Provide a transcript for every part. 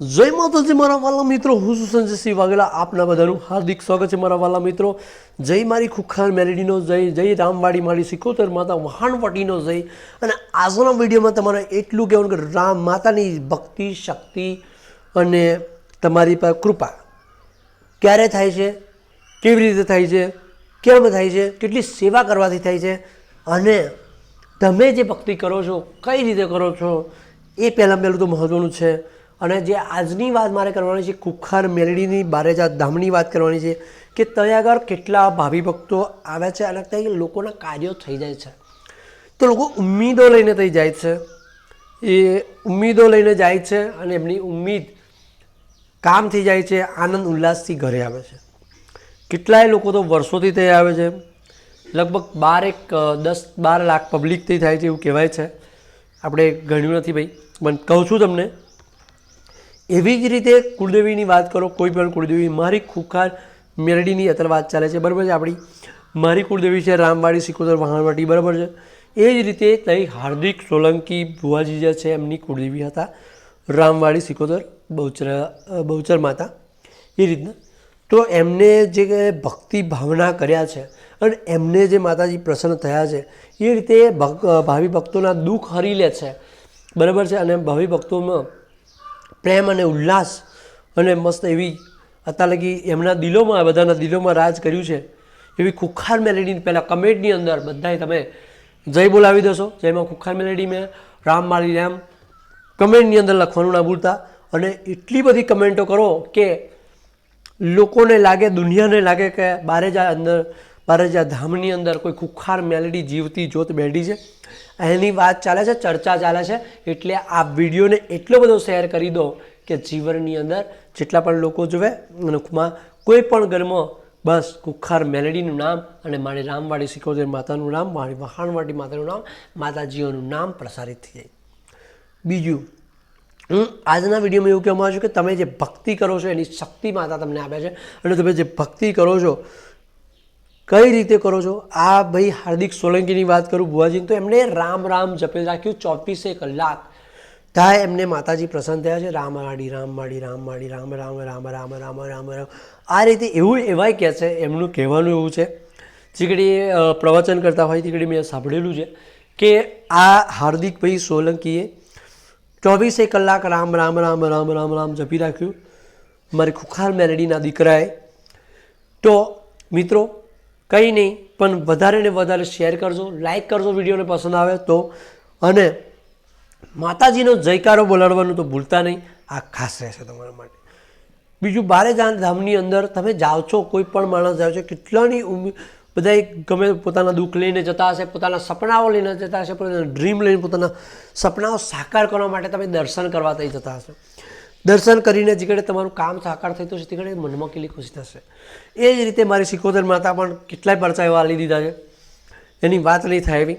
જય માતાજી, મારા વાલા મિત્રો. હું છું સંજયસિંહ વાઘેલા. આપના બધાનું હાર્દિક સ્વાગત છે, મારા વાલા મિત્રો. જય મારી ખુખાર મેલેડીનો જય જય રામવાડી મારી સિકોતર માતા વહાણવટીનો જય. અને આજના વિડીયોમાં તમારે એટલું કહેવાનું કે રામ માતાની ભક્તિ, શક્તિ અને તમારી પર કૃપા. ક્યારે થાય છે? કેવી રીતે થાય છે? કેમ થાય છે? કેટલી સેવા કરવાથી થાય છે? અને તમે જે ભક્તિ કરો છો, કઈ રીતે કરો છો? એ પહેલાં પહેલું તો મહત્ત્વનું છે અને જે આજની વાત મારે કરવાની છે, કુખાર મેલડીની બારેજા ધામની વાત કરવાની છે, કે ત્યાં આગળ કેટલા ભાવિ ભક્તો આવે છે અને ત્યાં લોકોના કાર્યો થઈ જાય છે. તો લોકો ઉમ્મીદો લઈને થઈ જાય છે. એ ઉમ્મીદો લઈને જાય છે અને એમની ઉમ્મીદ કામ થઈ જાય છે, આનંદ ઉલ્લાસથી ઘરે આવે છે. કેટલાય લોકો તો વર્ષોથી થઈ આવે છે. લગભગ બાર એક દસ બાર લાખ પબ્લિકથી થાય છે એવું કહેવાય છે. આપણે ગણ્યું નથી ભાઈ, પણ કહું છું તમને એવી જ રીતે કુળદેવીની વાત કરો, કોઈ પણ કુળદેવી, મારી ખુખાર મેરડીની અત્યારે વાત ચાલે છે. બરાબર છે? આપણી મારી કુળદેવી છે, રામવાડી સિકોદર વહાણવાટી, બરાબર છે? એ જ રીતે તઈ હાર્દિક સોલંકી ભુવાજી જે છે, એમની કુળદેવી હતા. રામવાડી સિકોદર બહુચર બહુચર માતા. એ રીતના. તો એમને જે ભક્તિ ભાવના કર્યા છે અને એમને જે માતાજી પ્રસન્ન થયા છે, એ રીતે ભાવિ ભક્તોના દુઃખ હરી લે છે. બરાબર છે? અને ભાવિ ભક્તોમાં પ્રેમ અને ઉલ્લાસ અને મસ્ત એવી અત્યાર એમના દિલોમાં બધાના દિલોમાં રાજ કર્યું છે. એવી ખુખાર મેલેડીની પહેલાં કમેન્ટની અંદર બધાએ તમે જય બોલાવી દેશો. જયમાં ખુખાર મેલેડી મેં, રામ મારી રામ કમેન્ટની અંદર લખવાનું ના ભૂલતા. અને એટલી બધી કમેન્ટો કરો કે લોકોને લાગે, દુનિયાને લાગે કે બારેજા અંદર બારેજા ધામની અંદર કોઈ ખુખાર મેલેડી જીવતી જોત બેઠી છે. એની વાત ચાલે છે, ચર્ચા ચાલે છે. એટલે આ વિડીયોને એટલો બધો શેર કરી દો કે જીવનની અંદર જેટલા પણ લોકો જોવે અને કોઈ પણ ઘરમાં બસ કુખાર મેલેડીનું નામ અને મારી રામવાડી સિકોતેર માતાનું નામ, મારી વહાણવાડી માતાનું નામ, માતાજીઓનું નામ પ્રસારિત થઈ જાય. બીજું હું આજના વિડીયોમાં એવું કહેવા માગું છું કે તમે જે ભક્તિ કરો છો, એની શક્તિ માતા તમને આપે છે. અને તમે જે ભક્તિ કરો છો કઈ રીતે કરો છો? આ ભાઈ હાર્દિક સોલંકીની વાત કરું ભુવાજી તો એમણે રામ રામ જપેલ રાખ્યું ચોવીસે કલાક. ત્યાં એમને માતાજી પ્રસન્ન થયા છે, રામ રાડી, રામ માડી રામ માડી, રામ રામ રામ રામ રામ રામ રામ. આ રીતે એવું એવાય કહે છે, એમનું કહેવાનું એવું છે. જે પ્રવચન કરતા હોય તીકડી મેં સાંભળેલું છે કે આ હાર્દિકભાઈ સોલંકીએ ચોવીસે કલાક રામ રામ રામ રામ રામ રામ જપી રાખ્યું. મારી ખુખાર મેલેડીના દીકરાએ. તો મિત્રો કંઈ નહીં, પણ વધારે ને વધારે શેર કરજો લાઈક કરજો વિડીયોને પસંદ આવે તો. અને માતાજીનો જયકારો બોલાડવાનું તો ભૂલતા નહીં, આ ખાસ રહેશે તમારા માટે. બીજું, બારે ધામની અંદર તમે જાઓ છો, કોઈ પણ માણસ જાઓ છો, કેટલાની ઉમ્મી બધા ગમે પોતાના દુઃખ લઈને જતા હશે, પોતાના સપનાઓ લઈને જતા હશે, પોતાના ડ્રીમ લઈને પોતાના સપનાઓ સાકાર કરવા માટે તમે દર્શન કરવા થઈ જતા હશે. દર્શન કરીને જીકડે તમારું કામ સાકાર થતું હશે તીકડે મનમાં કેટલી ખુશી થશે? એ જ રીતે મારી સિકોદર માતા પણ કેટલાય પરચા એવા આલી દીધા છે. એની વાત નહીં થાય એવી.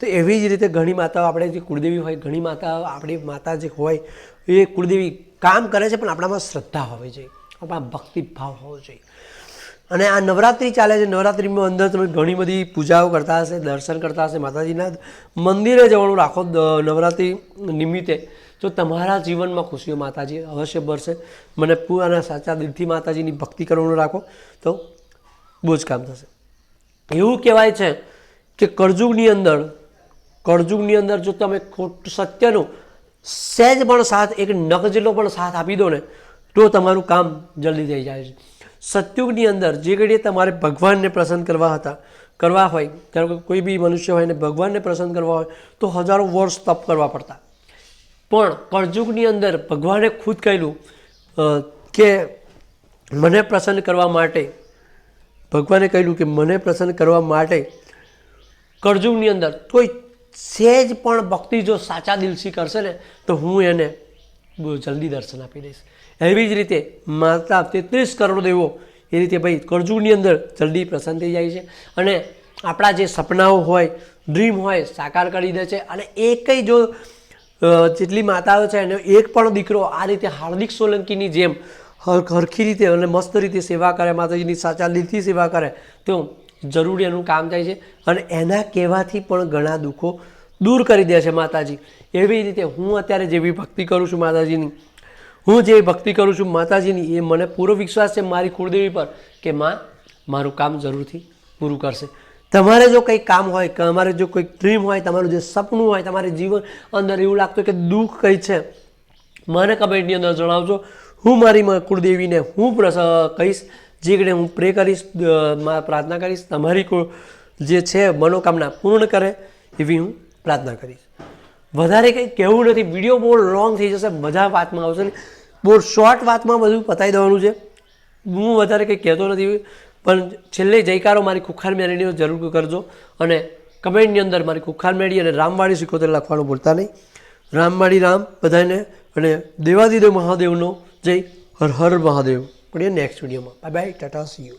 તો એવી જ રીતે ઘણી માતાઓ આપણે જે કુળદેવી હોય, ઘણી માતાઓ આપણી માતા જે હોય, એ કુળદેવી કામ કરે છે પણ આપણામાં શ્રદ્ધા હોવી જોઈએ. આપણા ભક્તિભાવ હોવો જોઈએ. અને આ નવરાત્રિ ચાલે છે. નવરાત્રિમાં અંદર તમે ઘણી બધી પૂજાઓ કરતા હશે, દર્શન કરતા હશે માતાજીના. મંદિરે જવાનું રાખો. નવરાત્રિ નિમિત્તે જો તમારા જીવનમાં ખુશીઓ માતાજી અવશ્ય ભરશે મને પૂરાના સાચા દિલથી માતાજીની ભક્તિ કરવાનું રાખો તો બહુ જ કામ થશે. એવું કહેવાય છે કે કરજુગની અંદર કરજુગની અંદર જો તમે ખોટ સત્યનો સહેજ પણ સાથ, એક નખ જેટલો પણ સાથ આપી દો ને, તો તમારું કામ જલ્દી થઈ જાય છે. સત્યુગની અંદર જે ઘડીએ તમારે ભગવાનને પ્રસન્ન કરવા હતા, કરવા હોય, ધારો કે કોઈ બી મનુષ્ય હોય ને ભગવાનને પ્રસન્ન કરવા હોય, તો હજારો વર્ષ તપ કરવા પડતા. પણ કળજુગની અંદર ભગવાને ખુદ કહેલું કે મને પ્રસન્ન કરવા માટે ભગવાને કહેલું કે મને પ્રસન્ન કરવા માટે કળજુગની અંદર કોઈ સહેજ પણ ભક્તિ જો સાચા દિલથી કરશે ને તો હું એને બહુ જલ્દી દર્શન આપી દઈશ. એવી જ રીતે માતા તેત્રીસ કરોડ દેવો એ રીતે ભાઈ કળજુગની અંદર જલ્દી પ્રસન્ન થઈ જાય છે. અને આપણા જે સપનાઓ હોય ડ્રીમ હોય સાકાર કરી દે છે. અને એકય જો અ, જેટલી માતાઓ છે એનો એક પણ દીકરો આ રીતે હાર્દિક સોલંકીની જેમ હર- હરખી રીતે અને મસ્ત રીતે સેવા કરે, માતાજીની સાચા દિલથી સેવા કરે, તો જરૂર એનું કામ થાય છે. અને એના કહેવાથી પણ ઘણા દુઃખો દૂર કરી દે છે માતાજી. એવી રીતે હું અત્યારે જેવી ભક્તિ કરું છું માતાજીની, હું જે ભક્તિ કરું છું માતાજીની, એ મને પૂરો વિશ્વાસ છે મારી કુળદેવી પર કે માં, મારું કામ જરૂરથી પૂરું કરશે. તમારે જો કંઈ કામ હોય, કે અમારે જો કોઈ ડ્રીમ હોય, તમારું જે સપનું હોય, તમારે જીવન અંદર એવું લાગતું કે દુઃખ કંઈ છે, મને કમેન્ટની અંદર જણાવજો. હું મારી કુળદેવીને હું કહીશ, જે ઘડી હું પ્રે કરીશ પ્રાર્થના કરીશ, તમારી જે છે, મનોકામના પૂર્ણ કરે, એવી હું પ્રાર્થના કરીશ. વધારે કંઈ કહેવું નથી વીડિયો બહુ લોંગ થઈ જશે બધા વાતમાં આવશે બહુ શોર્ટ વાતમાં બધું પતાવી દેવાનું છે. હું વધારે કંઈ કહેતો નથી. પણ છેલ્લે જયકારો મારી ખુખાર મેળીનો જરૂર કરજો. અને કમેન્ટની અંદર મારી ખુખાર મેળી અને રામવાડી સિકોતેર લખવાનું ભૂલતા નહીં. રામવાડી રામ બધાને અને દેવાદિદેવ મહાદેવનો જય. હર હર મહાદેવ. મળીએ નેક્સ્ટ વિડીયોમાં bye bye tata see you